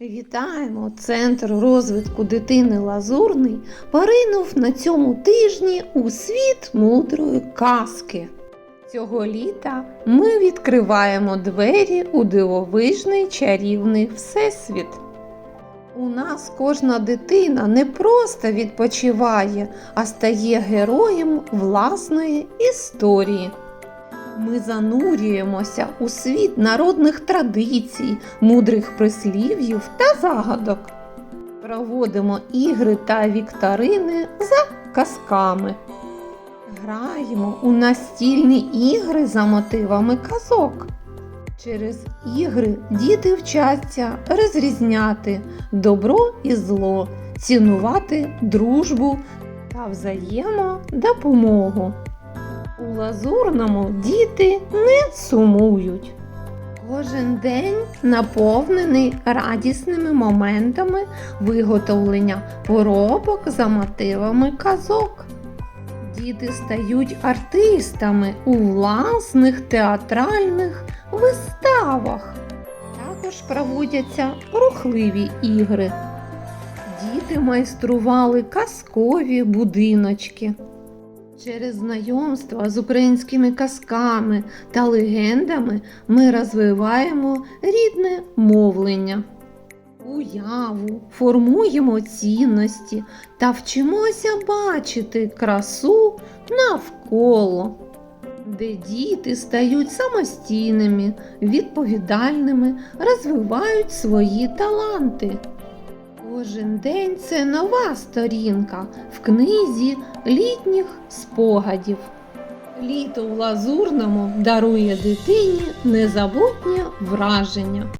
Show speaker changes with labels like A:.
A: Вітаємо! Центр розвитку дитини Лазурний поринув на цьому тижні у світ мудрої казки. Цього літа ми відкриваємо двері у дивовижний чарівний всесвіт. У нас кожна дитина не просто відпочиває, а стає героєм власної історії. Ми занурюємося у світ народних традицій, мудрих прислів'їв та загадок. Проводимо ігри та вікторини за казками. Граємо у настільні ігри за мотивами казок. Через ігри діти вчаться розрізняти добро і зло, цінувати дружбу та взаємодопомогу. У лазурному діти не сумують. Кожен день наповнений радісними моментами виготовлення поробок за мотивами казок. Діти стають артистами у власних театральних виставах. Також проводяться рухливі ігри. Діти майстрували казкові будиночки. Через знайомство з українськими казками та легендами ми розвиваємо рідне мовлення, уяву, формуємо цінності та вчимося бачити красу навколо, де діти стають самостійними, відповідальними, розвивають свої таланти. Кожен день це нова сторінка в книзі літніх спогадів. Літо в лазурному дарує дитині незабутнє враження.